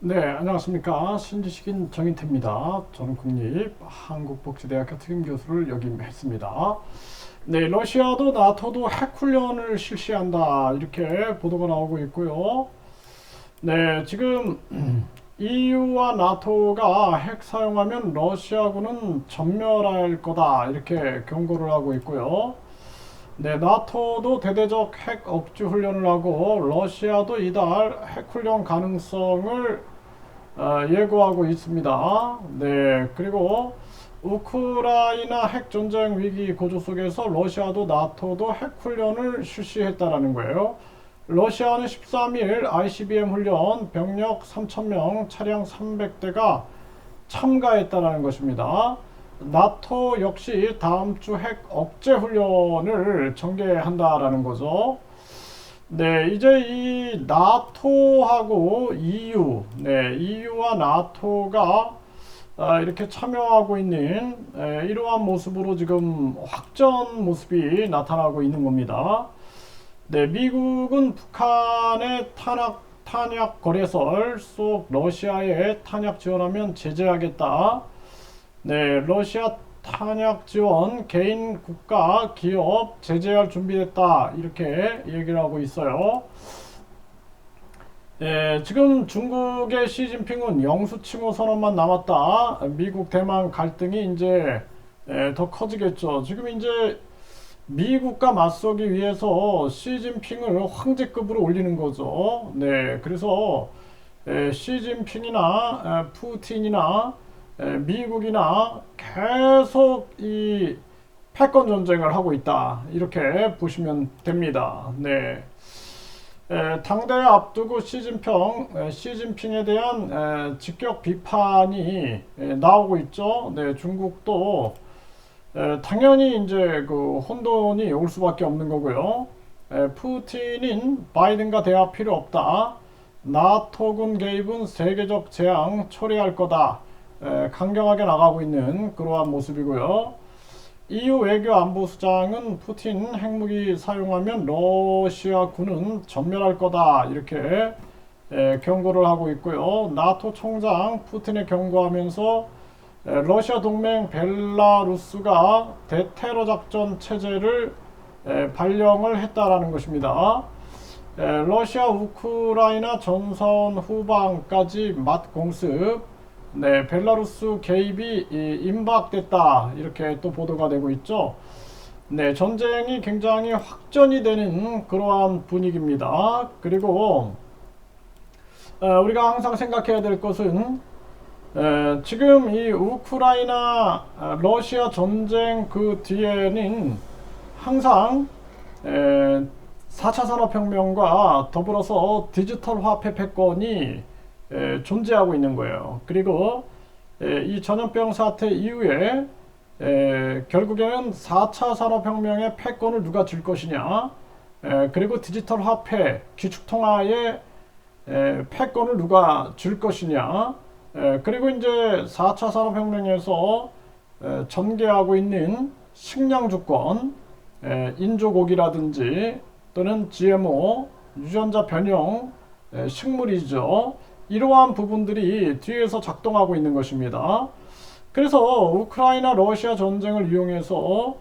네, 안녕하십니까. 신지식인 정인태입니다. 저는 국립 한국복지대학교 특임교수를 역임했습니다. 네, 러시아도 나토도 핵 훈련을 실시한다. 이렇게 보도가 나오고 있고요. 네, 지금 EU와 나토가 핵 사용하면 러시아군은 전멸할 거다. 이렇게 경고를 하고 있고요. 네, 나토도 대대적 핵 억제 훈련을 하고 러시아도 이달 핵 훈련 가능성을 어, 예고하고 있습니다. 네, 그리고 우크라이나 핵 전쟁 위기 고조 속에서 러시아도 나토도 핵 훈련을 실시했다라는 거예요. 러시아는 13일 ICBM 훈련 병력 3,000명, 차량 300대가 참가했다라는 것입니다. 나토 역시 다음 주 핵 억제 훈련을 전개한다라는 거죠. 네, 이제 이 나토하고 EU, 네, EU와 나토가 아, 이렇게 참여하고 있는 에, 이러한 모습으로 지금 확전 모습이 나타나고 있는 겁니다. 네, 미국은 북한의 탄약 탄약 거래설 속 러시아에 탄약 지원하면 제재하겠다. 네, 러시아 탄약 지원 개인 국가 기업 제재할 준비됐다 이렇게 얘기를 하고 있어요. 예, 지금 중국의 시진핑은 영수칭호 선언만 남았다. 미국 대만 갈등이 이제 예, 더 커지겠죠. 지금 이제 미국과 맞서기 위해서 시진핑을 황제급으로 올리는 거죠. 네, 그래서 예, 시진핑이나 예, 푸틴이나 예, 미국이나 계속 이 패권 전쟁을 하고 있다. 이렇게 보시면 됩니다. 네. 에, 당대회 앞두고 시진핑, 에, 시진핑에 대한 에, 직격 비판이 에, 나오고 있죠. 네, 중국도 에, 당연히 이제 그 혼돈이 올 수밖에 없는 거고요. 에, 푸틴인 바이든과 대화 필요 없다. 나토군 개입은 세계적 재앙 초래할 거다. 에, 강경하게 나가고 있는 그러한 모습이고요. EU 외교 안보 수장은 푸틴 핵무기 사용하면 러시아군은 전멸할 거다 이렇게 에, 경고를 하고 있고요. 나토 총장 푸틴에 경고하면서 에, 러시아 동맹 벨라루스가 대테러 작전 체제를 에, 발령을 했다라는 것입니다. 에, 러시아 우크라이나 전선 후방까지 맞 공습 네, 벨라루스 개입이 이, 임박됐다 이렇게 또 보도가 되고 있죠. 네, 전쟁이 굉장히 확전이 되는 그러한 분위기입니다. 그리고 어, 우리가 항상 생각해야 될 것은 에, 지금 이 우크라이나 아, 러시아 전쟁 그 뒤에는 항상 에, 4차 산업혁명과 더불어서 디지털 화폐 패권이 에, 존재하고 있는 거예요. 그리고 에, 이 전염병 사태 이후에 에, 결국에는 4차 산업혁명의 패권을 누가 줄 것이냐 에, 그리고 디지털 화폐 기축통화의 에, 패권을 누가 줄 것이냐 에, 그리고 이제 4차 산업혁명에서 에, 전개하고 있는 식량 주권 에, 인조고기라든지 또는 GMO 유전자 변형 에, 식물이죠. 이러한 부분들이 뒤에서 작동하고 있는 것입니다. 그래서 우크라이나 러시아 전쟁을 이용해서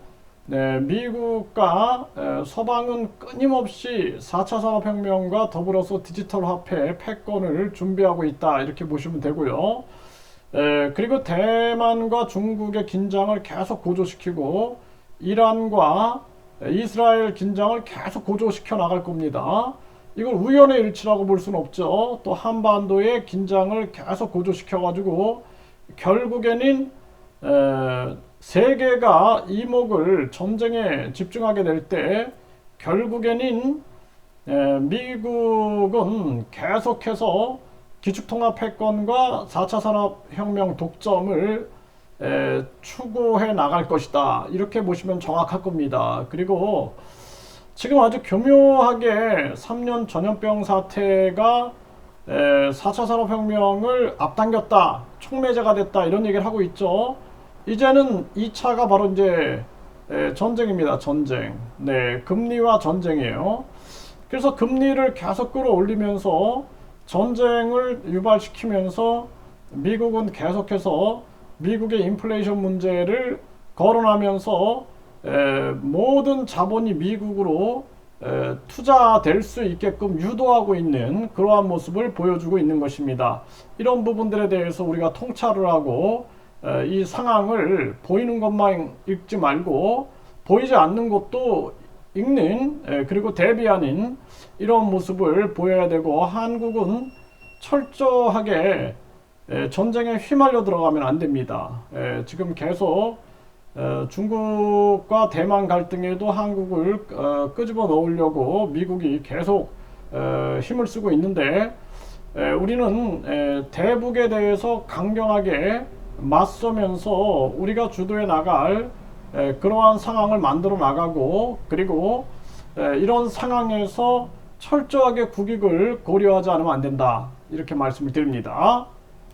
네, 미국과 에, 서방은 끊임없이 4차 산업혁명과 더불어서 디지털 화폐 패권을 준비하고 있다 이렇게 보시면 되고요. 에, 그리고 대만과 중국의 긴장을 계속 고조시키고 이란과 이스라엘 긴장을 계속 고조시켜 나갈 겁니다. 이걸 우연의 일치라고 볼 수는 없죠. 또 한반도의 긴장을 계속 고조시켜가지고 결국에는 에, 세계가 이목을 전쟁에 집중하게 될 때 결국에는 에, 미국은 계속해서 기축통합 패권과 4차 산업혁명 독점을 에, 추구해 나갈 것이다. 이렇게 보시면 정확할 겁니다. 그리고 지금 아주 교묘하게 3년 전염병 사태가 에, 4차 산업혁명을 앞당겼다, 촉매제가 됐다 이런 얘기를 하고 있죠. 이제는 2차가 바로 이제 에, 전쟁입니다. 전쟁. 네, 금리와 전쟁이에요. 그래서 금리를 계속 끌어올리면서 전쟁을 유발시키면서 미국은 계속해서 미국의 인플레이션 문제를 거론하면서 에, 모든 자본이 미국으로 에, 투자될 수 있게끔 유도하고 있는 그러한 모습을 보여주고 있는 것입니다. 이런 부분들에 대해서 우리가 통찰을 하고 에, 이 상황을 보이는 것만 읽지 말고 보이지 않는 것도 읽는 에, 그리고 대비하는 이런 모습을 보여야 되고 한국은 철저하게 에, 전쟁에 휘말려 들어가면 안 됩니다. 에, 지금 계속 어, 중국과 대만 갈등에도 한국을 어, 끄집어 넣으려고 미국이 계속 어, 힘을 쓰고 있는데 에, 우리는 에, 대북에 대해서 강경하게 맞서면서 우리가 주도해 나갈 에, 그러한 상황을 만들어 나가고 그리고 에, 이런 상황에서 철저하게 국익을 고려하지 않으면 안 된다 이렇게 말씀을 드립니다.